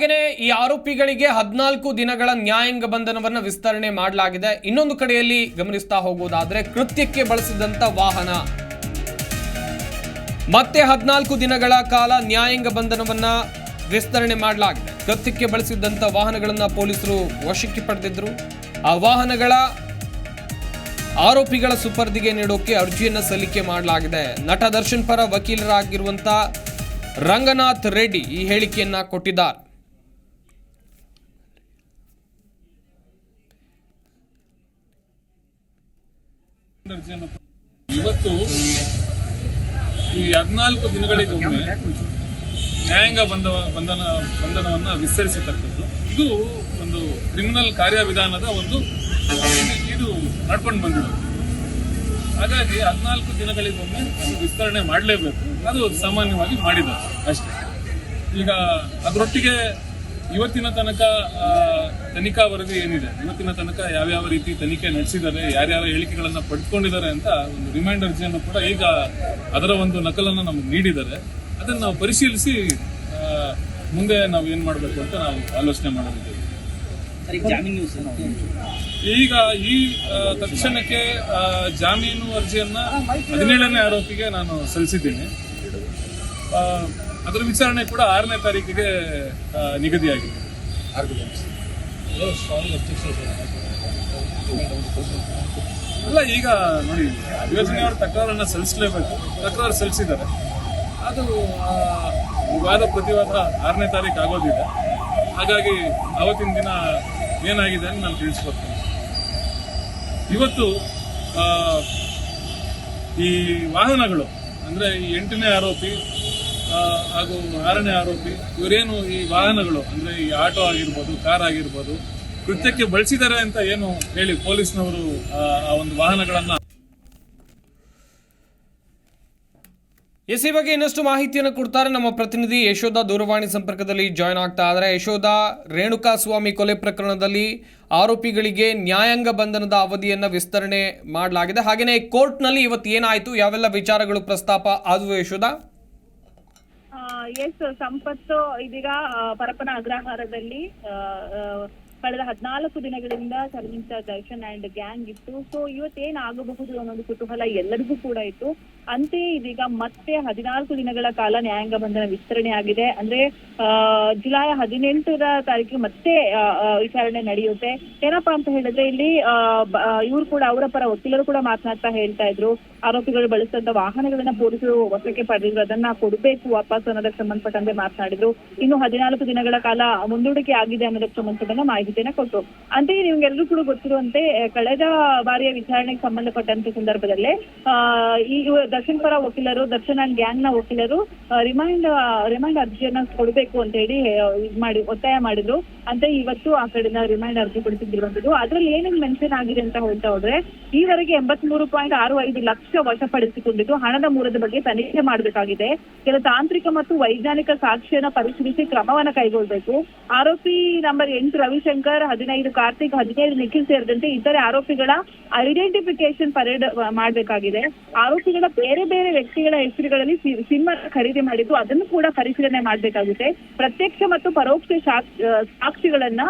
ಹಾಗೆಯೇ ಈ ಆರೋಪಿಗಳಿಗೆ ಹದಿನಾಲ್ಕು ದಿನಗಳ ನ್ಯಾಯಾಂಗ ಬಂಧನವನ್ನ ವಿಸ್ತರಣೆ ಮಾಡಲಾಗಿದೆ. ಇನ್ನೊಂದು ಕಡೆಯಲ್ಲಿ ಗಮನಿಸ್ತಾ ಹೋಗುವುದಾದ್ರೆ ಕೃತ್ಯಕ್ಕೆ ಬಳಸಿದಂತ ವಾಹನ. ಮತ್ತೆ ಹದಿನಾಲ್ಕು ದಿನಗಳ ಕಾಲ ನ್ಯಾಯಾಂಗ ಬಂಧನವನ್ನ ವಿಸ್ತರಣೆ ಮಾಡಲಾಗಿದೆ. ಕೃತ್ಯಕ್ಕೆ ಬಳಸಿದ್ದಂಥ ವಾಹನಗಳನ್ನ ಪೊಲೀಸರು ವಶಕ್ಕೆ ಪಡೆದಿದ್ರು. ಆ ವಾಹನಗಳ ಆರೋಪಿಗಳ ಸುಪರ್ದಿಗೆ ನೀಡೋಕೆ ಅರ್ಜಿಯನ್ನ ಸಲ್ಲಿಕೆ ಮಾಡಲಾಗಿದೆ. ನಟ ದರ್ಶನ್ ಪರ ವಕೀಲರಾಗಿರುವಂತ ರಂಗನಾಥ್ ರೆಡ್ಡಿ ಈ ಹೇಳಿಕೆಯನ್ನ ಕೊಟ್ಟಿದ್ದಾರೆ. ಇವತ್ತು ಈ ಹದಿನಾಲ್ಕು ದಿನಗಳಿಗೊಮ್ಮೆ ನ್ಯಾಯಾಂಗ ಬಂಧ ಬಂಧನ ಬಂಧನವನ್ನ ವಿಸ್ತರಿಸತಕ್ಕದ್ದು. ಇದು ಒಂದು ಕ್ರಿಮಿನಲ್ ಕಾರ್ಯವಿಧಾನದ ಒಂದು ಇದು ನಡ್ಕೊಂಡು ಬಂದಿದೆ. ಹಾಗಾಗಿ ಹದಿನಾಲ್ಕು ದಿನಗಳಿಗೊಮ್ಮೆ ವಿಸ್ತರಣೆ ಮಾಡಲೇಬೇಕು. ಅದು ಸಾಮಾನ್ಯವಾಗಿ ಮಾಡಿದ್ದಾರೆ. ಅಷ್ಟೇ. ಈಗ ಅದರೊಟ್ಟಿಗೆ ಇವತ್ತಿನ ತನಕ ತನಿಖಾ ವರದಿ ಏನಿದೆ? ಇವತ್ತಿನ ತನಕ ಯಾವ್ಯಾವ ರೀತಿ ತನಿಖೆ ನಡೆಸಿದ್ದಾರೆ ಯಾರ್ಯಾವ ಹೇಳಿಕೆಗಳನ್ನ ಪಡ್ಕೊಂಡಿದ್ದಾರೆ ಅಂತ ಒಂದು ರಿಮೈಂಡ್ ಅರ್ಜಿಯನ್ನು ಕೂಡ ಈಗ ಅದರ ಒಂದು ನಕಲನ್ನು ನಮಗೆ ನೀಡಿದ್ದಾರೆ. ಅದನ್ನು ನಾವು ಪರಿಶೀಲಿಸಿ ಮುಂದೆ ನಾವು ಏನು ಮಾಡಬೇಕು ಅಂತ ನಾವು ಆಲೋಚನೆ ಮಾಡಲಿದ್ದೇವೆ ಈಗ ಈ ತಕ್ಷಣಕ್ಕೆ ಜಾಮೀನು ಅರ್ಜಿಯನ್ನ ಹದಿನೇಳನೇ ಆರೋಪಿಗೆ ನಾನು ಸಲ್ಲಿಸಿದ್ದೀನಿ. ಆ, ಅದರ ವಿಚಾರಣೆ ಕೂಡ ಆರನೇ ತಾರೀಕಿಗೆ ನಿಗದಿಯಾಗಿದೆ. ಅಲ್ಲ, ಈಗ ನೋಡಿ, ಯೋಜನೆಯವರು ತಕರಾರನ್ನ ಸಲ್ಲಿಸಲೇಬೇಕು. ತಕರಾರು ಸಲ್ಲಿಸಿದ್ದಾರೆ. ಅದು ವಿವಾದ ವಾದ ಪ್ರತಿವಾದ ಆರನೇ ತಾರೀಕು ಆಗೋದಿದೆ. ಹಾಗಾಗಿ ಅವತ್ತಿನ ದಿನ ಏನಾಗಿದೆ ಅಂತ ನಾನು ತಿಳಿಸ್ಕೊಡ್ತೇನೆ. ಇವತ್ತು ಈ ವಾಹನಗಳು, ಅಂದರೆ ಈ ಎಂಟನೇ ಆರೋಪಿ ಹಾಗೂ ಆರನೇ ಆರೋಪಿ ಇವರೇನು ಈ ವಾಹನಗಳು ಅಂದ್ರೆ ಈ ಆಟೋ ಆಗಿರ್ಬೋದು ಕಾರ್ ಆಗಿರ್ಬೋದು ಕೃತ್ಯಕ್ಕೆ ಬಳಸಿದ್ದಾರೆ ಅಂತ ಏನು ಹೇಳಿ ಪೊಲೀಸ್ನವರು ಆ, ಒಂದು ವಾಹನಗಳನ್ನ? ಎಸ್ ಈ ಬಗ್ಗೆ ಇನ್ನಷ್ಟು ಮಾಹಿತಿಯನ್ನು ಕೊಡ್ತಾರೆ ನಮ್ಮ ಪ್ರತಿನಿಧಿ ಯಶೋಧ ದೂರವಾಣಿ ಸಂಪರ್ಕದಲ್ಲಿ ಜಾಯ್ನ್ ಆಗ್ತಾ ಇದ್ದಾರೆ. ಯಶೋಧ ರೇಣುಕಾ ಸ್ವಾಮಿ ಕೊಲೆ ಪ್ರಕರಣದಲ್ಲಿ ಆರೋಪಿಗಳಿಗೆ ನ್ಯಾಯಾಂಗ ಬಂಧನದ ಅವಧಿಯನ್ನು ವಿಸ್ತರಣೆ ಮಾಡಲಾಗಿದೆ. ಹಾಗೆಯೇ ಕೋರ್ಟ್ನಲ್ಲಿ ಇವತ್ತು ಏನಾಯಿತು? ಯಾವೆಲ್ಲ ವಿಚಾರಗಳು ಪ್ರಸ್ತಾಪ ಆದವು ಯಶೋಧ? ಎಸ್ ಸಂಪತ್ತು ಇದೀಗ ಪರಪನ ಅಗ್ರಹಾರದಲ್ಲಿ ಕಳೆದ ಹದಿನಾಲ್ಕು ದಿನಗಳಿಂದ ಸರ್ವಿಂತ ದರ್ಶನ್ ಅಂಡ್ ಗ್ಯಾಂಗ್ ಇತ್ತು. ಸೊ ಇವತ್ತೇನ್ ಆಗಬಹುದು ಅನ್ನೋದು ಕುತೂಹಲ ಎಲ್ಲರಿಗೂ ಕೂಡ ಇತ್ತು. ಅಂತೆಯೇ ಇದೀಗ ಮತ್ತೆ ಹದಿನಾಲ್ಕು ದಿನಗಳ ಕಾಲ ನ್ಯಾಯಾಂಗ ಬಂಧನ ವಿಸ್ತರಣೆ ಆಗಿದೆ. ಅಂದ್ರೆ ಆ, ಜುಲೈ ಹದಿನೆಂಟರ ತಾರೀಕಿಗೆ ಮತ್ತೆ ವಿಚಾರಣೆ ನಡೆಯುತ್ತೆ. ಏನಪ್ಪಾ ಅಂತ ಹೇಳಿದ್ರೆ ಇಲ್ಲಿ ಇವರು ಕೂಡ ಅವರ ಪರ ವಕೀಲರು ಕೂಡ ಮಾತನಾಡ್ತಾ ಹೇಳ್ತಾ ಇದ್ರು. ಆರೋಪಿಗಳು ಬಳಸಿದಂತ ವಾಹನಗಳನ್ನ ಪೊಲೀಸರು ವಶಕ್ಕೆ ಪಡೆದಿದ್ರು. ಅದನ್ನ ಕೊಡಬೇಕು ವಾಪಸ್ ಅನ್ನೋದಕ್ಕೆ ಸಂಬಂಧಪಟ್ಟಂತೆ ಮಾತನಾಡಿದ್ರು. ಇನ್ನು ಹದಿನಾಲ್ಕು ದಿನಗಳ ಕಾಲ ಮುಂದೂಡಿಕೆ ಆಗಿದೆ ಅನ್ನೋದಕ್ಕೆ ಸಂಬಂಧಪಟ್ಟಂತ ಮಾಹಿತಿಯನ್ನ ಕೊಟ್ಟರು ಅಂತೆಯೇ ನಿಮ್ಗೆಲ್ಲರೂ ಕೂಡ ಗೊತ್ತಿರುವಂತೆ ಕಳೆದ ಬಾರಿಯ ವಿಚಾರಣೆಗೆ ಸಂಬಂಧಪಟ್ಟಂತ ಸಂದರ್ಭದಲ್ಲೇ ಈ ದರ್ಶನ್ ಪರ ವಕೀಲರು, ದರ್ಶನ್ ಅಂಡ್ ಗ್ಯಾಂಗ್ನ ವಕೀಲರು ರಿಮೈಂಡ್ ರಿಮೈಂಡ್ ಅರ್ಜಿಯನ್ನ ಕೊಡಬೇಕು ಅಂತ ಹೇಳಿ ಇದ್ ಮಾಡಿ, ಒತ್ತಾಯ ಮಾಡಿದ್ರು. ಅಂತ ಇವತ್ತು ಆ ಕಡೆ ರಿಮೈಂಡ್ ಅರ್ಜಿ ಕೊಡಿಸಿದಿರುವಂತದ್ದು ಅದ್ರಲ್ಲಿ ಏನೇನು ಮೆನ್ಷನ್ ಆಗಿದೆ ಅಂತ ಹೇಳ್ತಾ ಹೋದ್ರೆ, ಈವರೆಗೆ ಎಂಬತ್ಮೂರು ಪಾಯಿಂಟ್ ಆರು ಐದು ಲಕ್ಷ ವಶಪಡಿಸಿಕೊಂಡಿದ್ದು ಹಣದ ಮೂಲದ ಬಗ್ಗೆ ತನಿಖೆ ಮಾಡಬೇಕಾಗಿದೆ. ಕೆಲ ತಾಂತ್ರಿಕ ಮತ್ತು ವೈಜ್ಞಾನಿಕ ಸಾಕ್ಷ್ಯನ ಪರಿಶೀಲಿಸಿ ಕ್ರಮವನ್ನ ಕೈಗೊಳ್ಳಬೇಕು ಆರೋಪಿ ನಂಬರ್ ಎಂಟು ರವಿಶಂಕರ್ ಹದಿನೈದು, ಕಾರ್ತಿಕ್ ಹದಿನೈದು ನಿಖಿಲ್ ಸೇರಿದಂತೆ ಇತರೆ ಆರೋಪಿಗಳ ಐಡೆಂಟಿಫಿಕೇಶನ್ ಪರೇಡ್ ಮಾಡಬೇಕಾಗಿದೆ. ಆರೋಪಿಗಳ ಬೇರೆ ಬೇರೆ ವ್ಯಕ್ತಿಗಳ ಹೆಸರುಗಳಲ್ಲಿ ಸಿ- ಸಿಮ್ ಅನ್ನ ಖರೀದಿ ಮಾಡಿದ್ದು ಅದನ್ನು ಕೂಡ ಪರಿಶೀಲನೆ ಮಾಡಬೇಕಾಗುತ್ತೆ. ಪ್ರತ್ಯಕ್ಷ ಮತ್ತು ಪರೋಕ್ಷ ಸಾಕ್- ಸಾಕ್ಷಿಗಳನ್ನ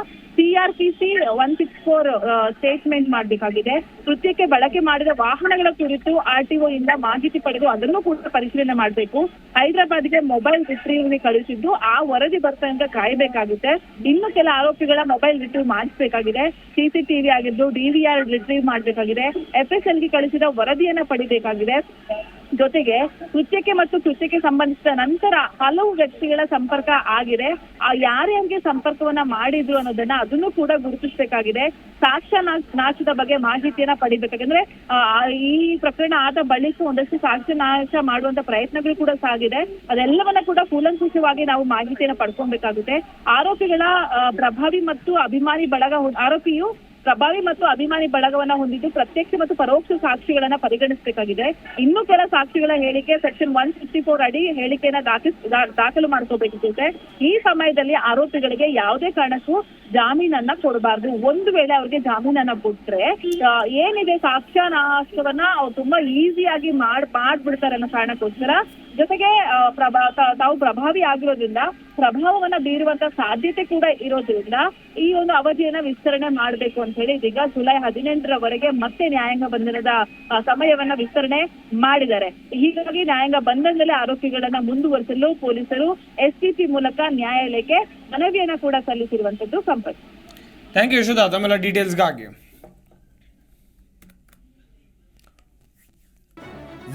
CrPC one six four statement ಮಾಡಬೇಕಾಗಿದೆ. ಕೃತ್ಯಕ್ಕೆ ಬಳಕೆ ಮಾಡಿದ ವಾಹನಗಳ ಕುರಿತು ಆರ್ಟಿಒ ಇಂದ ಮಾಹಿತಿ ಪಡೆದು ಅದನ್ನು ಕೂಡ ಪರಿಶೀಲನೆ ಮಾಡಬೇಕು. ಹೈದರಾಬಾದ್ಗೆ ಮೊಬೈಲ್ ರಿಟ್ರೀವ್ ಕಳಿಸಿದ್ದು ಆ ವರದಿ ಬರ್ತಾ ಕಾಯಬೇಕಾಗುತ್ತೆ. ಇನ್ನು ಕೆಲ ಆರೋಪಿಗಳ ಮೊಬೈಲ್ ರಿಟ್ರೀವ್ ಮಾಡಿಸಬೇಕಾಗಿದೆ. ಸಿಸಿಟಿವಿ ಆಗಿದ್ದು ಡಿವಿಆರ್ ರಿಟ್ರೀವ್ ಮಾಡಬೇಕಾಗಿದೆ. ಎಫ್ಎಸ್ಎಲ್ಗೆ ಕಳಿಸಿದ ವರದಿಯನ್ನ ಪಡಿಬೇಕಾಗಿದೆ. ಜೊತೆಗೆ ಕೃತ್ಯಕ್ಕೆ ಮತ್ತು ಕೃತ್ಯಕ್ಕೆ ಸಂಬಂಧಿಸಿದ ನಂತರ ಹಲವು ವ್ಯಕ್ತಿಗಳ ಸಂಪರ್ಕ ಆಗಿದೆ. ಆ ಯಾರ್ಯಾರಿಗೆ ಸಂಪರ್ಕವನ್ನ ಮಾಡಿದ್ರು ಅನ್ನೋದನ್ನ ಅದನ್ನು ಕೂಡ ಗುರುತಿಸಬೇಕಾಗಿದೆ. ಸಾಕ್ಷ್ಯ ನಾಶದ ಬಗ್ಗೆ ಮಾಹಿತಿಯನ್ನ ಪಡಿಬೇಕಾಗಂದ್ರೆ ಈ ಪ್ರಕರಣ ಆದ ಬಳಿಕ ಒಂದಷ್ಟು ಸಾಕ್ಷ್ಯ ನಾಶ ಮಾಡುವಂತ ಪ್ರಯತ್ನಗಳು ಕೂಡ ಸಾಗಿದೆ. ಅದೆಲ್ಲವನ್ನ ಕೂಡ ಕೂಲಂಕುಷವಾಗಿ ನಾವು ಮಾಹಿತಿಯನ್ನ ಪಡ್ಕೊಬೇಕಾಗುತ್ತೆ. ಆರೋಪಿಗಳ ಪ್ರಭಾವಿ ಮತ್ತು ಅಭಿಮಾನಿ ಬಳಗ ಆರೋಪಿಯು ಪ್ರಭಾವಿ ಮತ್ತು ಅಭಿಮಾನಿ ಬಳಗವನ್ನ ಹೊಂದಿದ್ದು ಪ್ರತ್ಯಕ್ಷ ಮತ್ತು ಪರೋಕ್ಷ ಸಾಕ್ಷಿಗಳನ್ನ ಪರಿಗಣಿಸಬೇಕಾಗಿದೆ. ಇನ್ನೂ ಕೆಲ ಸಾಕ್ಷಿಗಳ ಹೇಳಿಕೆ ಸೆಕ್ಷನ್ ಒನ್ ಸಿಕ್ಸ್ಟಿ ಫೋರ್ ಅಡಿ ಹೇಳಿಕೆಯನ್ನ ದಾಖಲಿಸ್ ದಾ- ದಾಖಲು ಮಾಡ್ಕೋಬೇಕಿದೆ ಈ ಸಮಯದಲ್ಲಿ ಆರೋಪಿಗಳಿಗೆ ಯಾವುದೇ ಕಾರಣಕ್ಕೂ ಜಾಮೀನನ್ನ ಕೊಡಬಾರ್ದು. ಒಂದು ವೇಳೆ ಅವ್ರಿಗೆ ಜಾಮೀನನ್ನ ಕೊಟ್ರೆ ಏನಿದೆ ಸಾಕ್ಷ್ಯ ನಾಶವನ್ನ ಅವ್ರು ತುಂಬಾ ಈಸಿಯಾಗಿ ಮಾಡ್, ಮಾಡ್ಬಿಡ್ತಾರೆ ಅನ್ನೋ ಕಾರಣಕ್ಕೋಸ್ಕರ ಜೊತೆಗೆ ಪ್ರಭಾ ತಾವು ಪ್ರಭಾವಿ ಆಗಿರೋದ್ರಿಂದ, ಪ್ರಭಾವವನ್ನ ಬೀರುವಂತ ಸಾಧ್ಯತೆ ಕೂಡ ಇರೋದ್ರಿಂದ ಈ ಒಂದು ಅವಧಿಯನ್ನ ವಿಸ್ತರಣೆ ಮಾಡಬೇಕು ಅಂತ ಹೇಳಿ ಇದೀಗ ಜುಲೈ ಹದಿನೆಂಟರವರೆಗೆ ಮತ್ತೆ ನ್ಯಾಯಾಂಗ ಬಂಧನದ ಸಮಯವನ್ನ ವಿಸ್ತರಣೆ ಮಾಡಿದ್ದಾರೆ. ಹೀಗಾಗಿ ನ್ಯಾಯಾಂಗ ಬಂಧನದಲ್ಲಿ ಆರೋಪಿಗಳನ್ನ ಮುಂದುವರಿಸಲು ಪೊಲೀಸರು ಎಸ್ಪಿಪಿ ಮೂಲಕ ನ್ಯಾಯಾಲಯಕ್ಕೆ ಮನವಿಯನ್ನ ಕೂಡ ಸಲ್ಲಿಸಿರುವಂತದ್ದು ಸಂಪತ್ ಥ್ಯಾಂಕ್ ಯು ತಮ್ಮೆಲ್ಲ ಡೀಟೇಲ್ಸ್ಗಾಗಿ